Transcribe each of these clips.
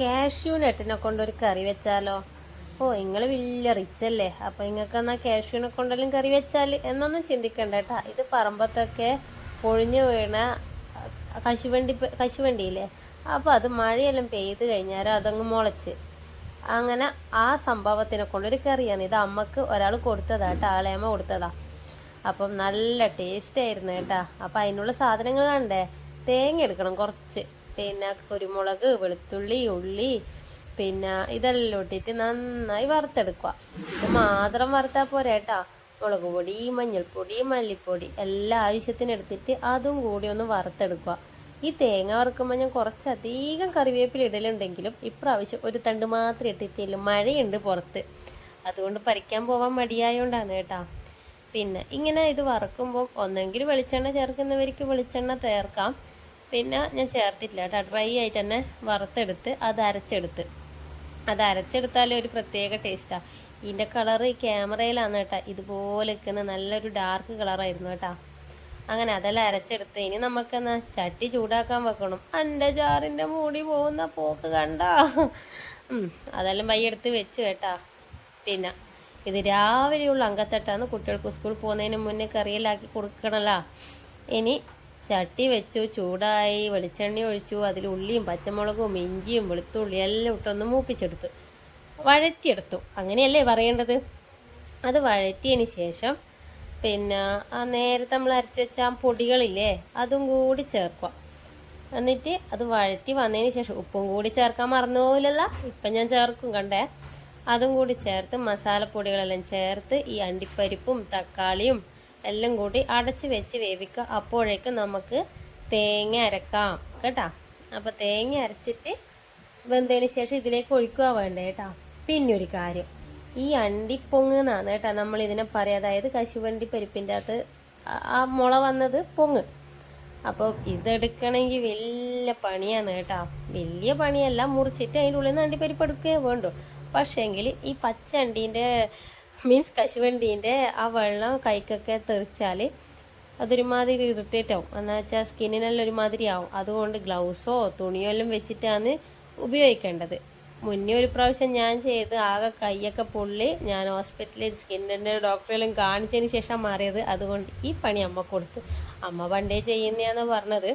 Cashew നട്ടിനെ കൊണ്ടൊരു കറി വെച്ചാലോ? ഓ നിങ്ങൾ വലിയ റിച്ച് അല്ലേ? അപ്പൊ നിങ്ങൾക്ക് എന്നാ കാഷ്യൂനെ കൊണ്ടെല്ലാം കറി വെച്ചാൽ എന്നൊന്നും ചിന്തിക്കണ്ട കേട്ടാ. ഇത് പറമ്പത്തൊക്കെ പൊഴിഞ്ഞു വീണ കശുവണ്ടി കശുവണ്ടി കശുവണ്ടിയില്ലേ? അപ്പോൾ അത് മഴയെല്ലാം പെയ്ത് കഴിഞ്ഞാൽ അതങ്ങ് മുളച്ച്. അങ്ങനെ ആ സംഭവത്തിനെ കൊണ്ടൊരു കറിയാണ്. ഇത് അമ്മയ്ക്ക് ഒരാൾ കൊടുത്തതാ കേട്ടോ. ആളേമ്മ കൊടുത്തതാ. അപ്പം നല്ല ടേസ്റ്റ് ആയിരുന്നു കേട്ടാ. അപ്പം അതിനുള്ള സാധനങ്ങൾ കണ്ടേ? തേങ്ങ എടുക്കണം കുറച്ച്. പിന്നെ കുരുമുളക് വെളുത്തുള്ളി ഉള്ളി പിന്നെ ഇതെല്ലാം ഇട്ടിട്ട് നന്നായി വറുത്തെടുക്കുക. ഇത് മാത്രം വറുത്താൽ പോരാ കേട്ടോ മുളക് പൊടി മഞ്ഞൾപ്പൊടി മല്ലിപ്പൊടി എല്ലാ ആവശ്യത്തിന് എടുത്തിട്ട് അതും കൂടി ഒന്ന് വറുത്തെടുക്കുക. ഈ തേങ്ങ വറുക്കുമ്പോൾ ഞാൻ കുറച്ചധികം കറിവേപ്പില ഇടലുണ്ടെങ്കിലും ഇപ്രാവശ്യം ഒരു തണ്ട് മാത്രം ഇട്ടിട്ടില്ല. മഴയുണ്ട് പുറത്ത്. അതുകൊണ്ട് പറിക്കാൻ പോവാൻ മടിയായോണ്ടാണ് കേട്ടോ. പിന്നെ ഇങ്ങനെ ഇത് വറുക്കുമ്പോൾ ഒന്നെങ്കിൽ വെളിച്ചെണ്ണ ചേർക്കുന്നവർക്ക് വെളിച്ചെണ്ണ ചേർക്കാം. പിന്നെ ഞാൻ ചേർത്തിട്ടില്ല കേട്ടോ. ഡ്രൈ ആയിട്ട് തന്നെ വറുത്തെടുത്ത് അത് അരച്ചെടുത്ത്. അത് അരച്ചെടുത്താലേ ഒരു പ്രത്യേക ടേസ്റ്റാണ് ഇതിന്റെ കളറ് ക്യാമറയിലാണ് കേട്ടോ. ഇതുപോലെ നിൽക്കുന്ന നല്ലൊരു ഡാർക്ക് കളറായിരുന്നു കേട്ടോ. അങ്ങനെ അതെല്ലാം അരച്ചെടുത്ത് ഇനി നമുക്കെന്നാ ചട്ടി ചൂടാക്കാൻ വെക്കണം. എന്റെ ജാറിന്റെ മൂടി പോകുന്ന പോക്ക് കണ്ട. അതെല്ലാം വയ്യെടുത്ത് വെച്ച് കേട്ടാ. പിന്നെ ഇത് രാവിലെയുള്ള അങ്കത്തട്ടാന്ന് കുട്ടികൾക്ക് സ്കൂളിൽ പോകുന്നതിന് മുന്നേ കറിയിലാക്കി കൊടുക്കണല്ലോ. ഇനി ചട്ടി വെച്ചു ചൂടായി വെളിച്ചെണ്ണ ഒഴിച്ചു അതിൽ ഉള്ളിയും പച്ചമുളകും ഇഞ്ചിയും വെളുത്തുള്ളിയും എല്ലാം ഇട്ടൊന്ന് മൂപ്പിച്ചെടുത്തു വഴറ്റിയെടുത്തു. അങ്ങനെയല്ലേ പറയേണ്ടത്? അത് വഴറ്റിയതിന് ശേഷം പിന്നെ ആ നേരത്തെ നമ്മൾ അരച്ച് വെച്ച ആ പൊടികളില്ലേ അതും കൂടി ചേർക്കുക. എന്നിട്ട് അത് വഴറ്റി വന്നതിന് ശേഷം ഉപ്പും കൂടി ചേർക്കാൻ മറന്നു ഇപ്പം ഞാൻ ചേർക്കും കണ്ടേ? അതും കൂടി ചേർത്ത് മസാലപ്പൊടികളെല്ലാം ചേർത്ത് ഈ അണ്ടിപ്പരിപ്പും തക്കാളിയും എല്ലാം കൂടി അടച്ച് വെച്ച് വേവിക്കുക. അപ്പോഴേക്കും നമുക്ക് തേങ്ങ അരക്കാം. കേട്ടാ? അപ്പോൾ തേങ്ങ അരച്ചിട്ട് വെന്തതിന് ശേഷം ഇതിലേക്ക് ഒഴിക്കുക വേണ്ടേ കേട്ടാ? പിന്നെ ഒരു കാര്യം. ഈ അണ്ടിപ്പൊങ്ങ് എന്നാണ് കേട്ടാ നമ്മൾ ഇതിനെ പറയുക അതായത് കശുവണ്ടി പരിപ്പിന്റെ അകത്ത് ആ- മുള വന്നത് പൊങ്ങ്. അപ്പോൾ ഇതെടുക്കണമെങ്കിൽ വലിയ പണിയാണ് കേട്ടാ. വലിയ പണിയല്ല മുറിച്ചിട്ട് അതിന്റെ ഉള്ളിൽ നിന്ന് അണ്ടിപ്പരിപ്പ് എടുക്കുകയേ വേണ്ടു. പക്ഷേങ്കിൽ ഈ പച്ച അണ്ടീന്റെ മീൻസ് കശുവണ്ടീന്റെ ആ വെള്ളം കൈക്കൊക്കെ തെറിച്ചാൽ അതൊരുമാതിരി ഇറിറ്റേറ്റ് ആവും. എന്ന് വെച്ചാൽ സ്കിന്നിനെല്ലാം ഒരുമാതിരി ആവും. അതുകൊണ്ട് ഗ്ലൗസോ തുണിയോ എല്ലാം വെച്ചിട്ടാണ് ഉപയോഗിക്കേണ്ടത്. മുന്നേ ഒരു പ്രാവശ്യം ഞാൻ ചെയ്ത് ആകെ കൈയൊക്കെ പൊള്ളി ഞാൻ ഹോസ്പിറ്റലിൽ സ്കിന്നിന്റെ ഡോക്ടറെല്ലാം കാണിച്ചതിന് ശേഷം മാറിയത്. അതുകൊണ്ട് ഈ പണി അമ്മ കൊടുത്തു. അമ്മ പണ്ടേ ചെയ്യുന്നതാണ് പറഞ്ഞത്.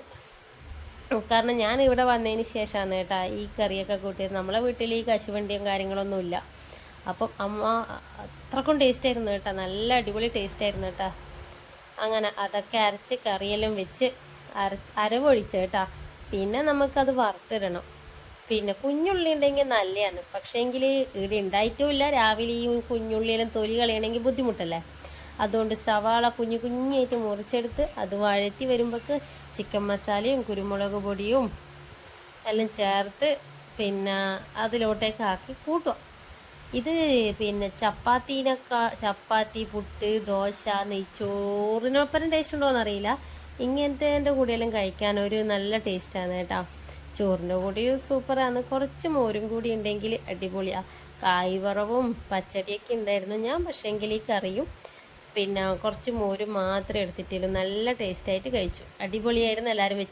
കാരണം ഞാൻ ഇവിടെ വന്നതിന് ശേഷമാണ് കേട്ടാ ഈ കറിയൊക്കെ കൂട്ടിയത്. നമ്മളെ വീട്ടിൽ ഈ കശുവണ്ടിയും കാര്യങ്ങളൊന്നും ഇല്ല അപ്പം അമ്മ അത്രക്കും ടേസ്റ്റ് ആയിരുന്നു കേട്ടോ. നല്ല അടിപൊളി ടേസ്റ്റ് ആയിരുന്നു കേട്ടോ. അങ്ങനെ അതൊക്കെ അരച്ച് കറിയെല്ലാം വെച്ച് അര അരവൊഴിച്ച് കേട്ടോ. പിന്നെ നമുക്കത് വറുത്തിടണം. പിന്നെ കുഞ്ഞുള്ളി ഉണ്ടെങ്കിൽ നല്ലതാണ്. പക്ഷേങ്കിൽ ഇവിടെ ഉണ്ടായിട്ടുമില്ല രാവിലെ ഈ കുഞ്ഞുള്ളിയെല്ലാം തൊലി കളയണമെങ്കിൽ ബുദ്ധിമുട്ടല്ലേ? അതുകൊണ്ട് സവാള കുഞ്ഞു കുഞ്ഞായിട്ട് മുറിച്ചെടുത്ത് അത് വഴറ്റി വരുമ്പോൾക്ക് ചിക്കൻ മസാലയും കുരുമുളക് പൊടിയും എല്ലാം ചേർത്ത് പിന്നെ അതിലോട്ടേക്ക് ആക്കി കൂട്ടുക. ഇത് പിന്നെ ചപ്പാത്തീനൊക്കെ ചപ്പാത്തി പുട്ട് ദോശ നെയ്ച്ചോറിനൊപ്പം ടേസ്റ്റ് ഉണ്ടോയെന്ന് അറിയില്ല. ഇങ്ങനത്തെ എന്റെ കൂടെയെല്ലാം കഴിക്കാൻ ഒരു നല്ല ടേസ്റ്റാണ് കേട്ടോ. ചോറിന്റെ കൂടി സൂപ്പറാണ് കുറച്ച് മോരും കൂടി ഉണ്ടെങ്കിൽ അടിപൊളിയാണ് കായ്വറവും പച്ചടിയൊക്കെ ഉണ്ടായിരുന്നു ഞാൻ പക്ഷേങ്കിൽ ഈ കറിയും പിന്നെ കുറച്ച് മോരും മാത്രം എടുത്തിട്ടുള്ളൂ നല്ല ടേസ്റ്റായിട്ട് കഴിച്ചു. അടിപൊളിയായിരുന്നു എല്ലാവരും വെച്ച്